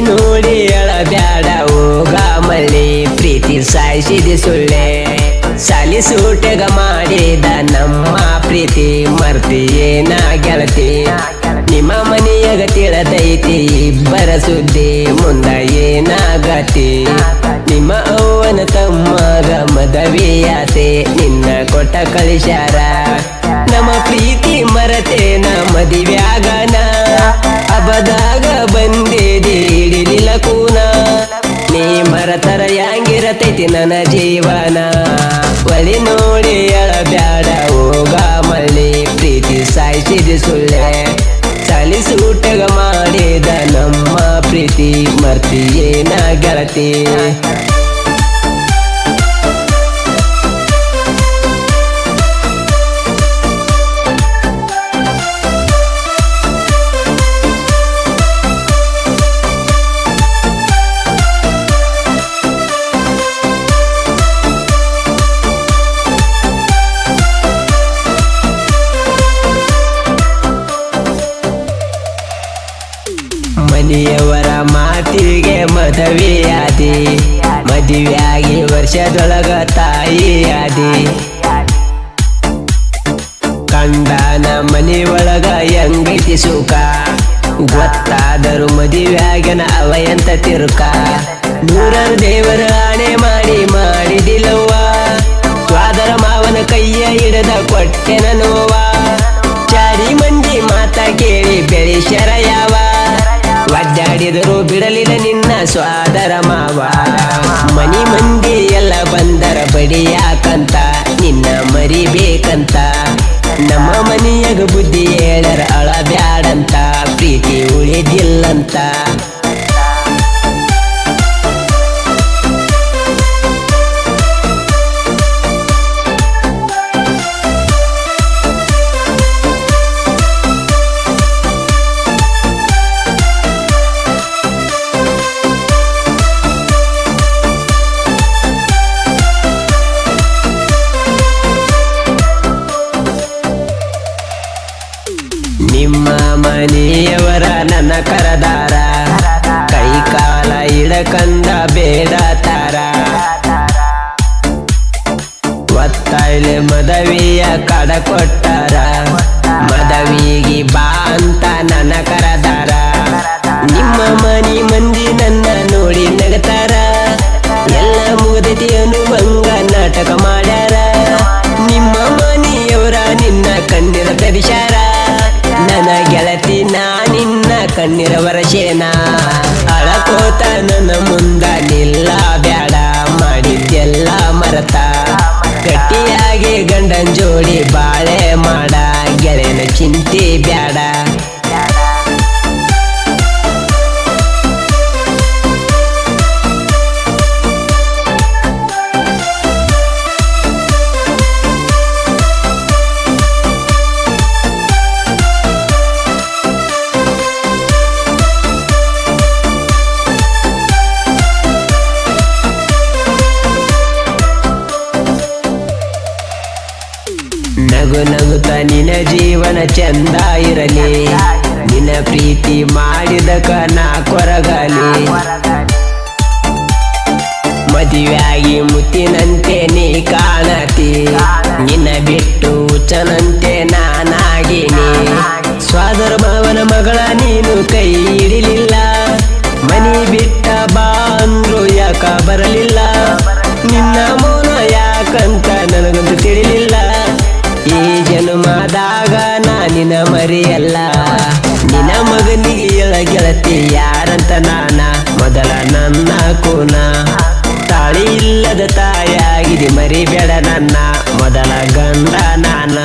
ನೋಡಿ ಅಳಬ್ಯಾಡ ಹೋಗ ಮಲ್ಲಿ ಪ್ರೀತಿ ಸಾಯಿಸಿದೆ ಸುಳ್ಳೆ. ಸಾಲಿ ಸೂಟಗ ಮಾಡಿದ ನಮ್ಮ ಪ್ರೀತಿ ಮರ್ತಿಯೇನ ಗೆಳತಿ. ನಿಮ್ಮ ಮನೆಯಾಗ ತಿಳದೈತಿ, ಇಬ್ಬರ ಸುದ್ದಿ ಮುಂದ ಏನಾಗತಿ ನಿಮ್ಮ ಅವನ ತಮ್ಮಗ ಮದವಿಯಾತೆ ನಿನ್ನ ಕೊಟ್ಟ ಕಳಿಸ್ಯಾರ. ನಮ್ಮ ಪ್ರೀತಿ ಮರತೇನ ಮದಿವ್ಯಾಗನ ಅಬದಾಗ ನನ್ನ ಜೀವನ. ಒಲಿ ನೋಡಿ ಅಳಬ್ಯಾಡ ಹೋಗ ಮಲ್ಲಿ ಪ್ರೀತಿ ಸಾಯಿಸಿದ ಸುಳ್ಳೆ. ಸೂಟಗ ಮಾಡಿದ ನಮ್ಮ ಪ್ರೀತಿ ಮರ್ತಿ ಏನ ಗೆಳತಿ ಮಾತಿಗೆ ಮದುವೆಯಾದಿ ಮದುವೆಯಾಗಿ ವರ್ಷದೊಳಗ ತಾಯಿಯಾದಿ. ಕಂಡನ ಮನೆ ಒಳಗ ಹೆಂಗೈತಿ ಸುಖ? ಗೊತ್ತಾದರೂ ಮದುವೆಯಾಗನ ಅವಯಂತ ತಿರುಕ? ನೂರಾರು ದೇವರ ಆಣೆ ಮಾಡಿ ಮಾಡಿದಿಲ್ಲವ್ವ. ಸ್ವಾದರ ಮಾವನ ಕೈಯ ಹಿಡದ ಕೊಟ್ಟೆನ ನೋವಾ ಚಾರಿ ಮಂದಿ ಮಾತ ಕೇಳಿ ಬೆಳೆ ಯಾವ? ಒಡ್ಡಾಡಿದರು ಬಿಡಲಿಲ್ಲ ನಿನ್ನ ಸ್ವಾದರ ಮಾವ. ಮನಿ ಮಂದಿ ಎಲ್ಲ ಬಂದರ ಬಡಿಯಾಕಂತ ನಿನ್ನ ಮರಿಬೇಕಂತ ನಮ್ಮ ಮನೆಯಾಗ ಬುದ್ಧಿ ಹೇಳರ ಅಳಬ್ಯಾಡಂತ, ಪ್ರೀತಿ ಉಳಿದಿಲ್ಲಂತ. ನಿಮ್ಮ ಮನೆಯವರ ನನ್ನ ಕರದಾರ. ಕೈ ಕಾಲ ಇಡಕಂದ ಬೇಡ ತಾರ. ಒತ್ತಾಯ್ಲೆ ಮದವಿಯ ಕಡ ಕೊಟ್ಟಾರ. ಮದವಿಗೆ ಬಾ ಅಂತ ನನ್ನ ಕರದಾರ. ಕಣ್ಣಿರ ವರಶೇನ ಅಳಕೋತ ನನ್ನ ಮುಂದ ನಿಲ್ಲ ಬ್ಯಾಡ ಮಾಡಿದ್ದೆಲ್ಲ ಮರತ. ಗಟ್ಟಿಯಾಗಿ ಗಂಡನ್ ಜೋಡಿ ನಿನ್ನ ಜೀವನ ಚಂದ ಇರಲಿ ನಿನ್ನ ಪ್ರೀತಿ ಮಾಡಿದಕ ನಾ ಕೊರಗಲಿ. ಮದುವೆಯಾಗಿ ಮುತ್ತಿನಂತೆ ನೀ ಕಾಣತಿ. ನಿನ್ನ ಬಿಟ್ಟು ಚನಂತೆ ನಾನಾಗಿನಿ. ಸ್ವಾದರ ಮಾವನ ಮಗಳ ನೀನು ಕೈ ಹಿಡಿಲಿಲ್ಲ. ಮನಿ ಬಿಟ್ಟ ಬಾ ಅಂದ್ರು ಯಾಕ ಬರಲಿಲ್ಲ. ನಿನ್ನ ಮೌನ ಯಾಕಂತ ನನಗಂತೂ ತಿಳಿಲಿಲ್ಲ. ಈ ಜನ್ಮದಾಗ ನಾನಿನ ಮರಿಯಲ್ಲ. ನಿನ್ನ ಮಗನಿಗೆ ಎಳ ಗೆಳತಿ ಯಾರಂತ ನಾನ? ಮೊದಲ ನನ್ನ ಕೂನ. ತಾಳಿ ಇಲ್ಲದ ತಾಯಾಗಿದೆ, ಮರಿಬೇಡ ನನ್ನ. ಮೊದಲ ಗಂಡ ನಾನ.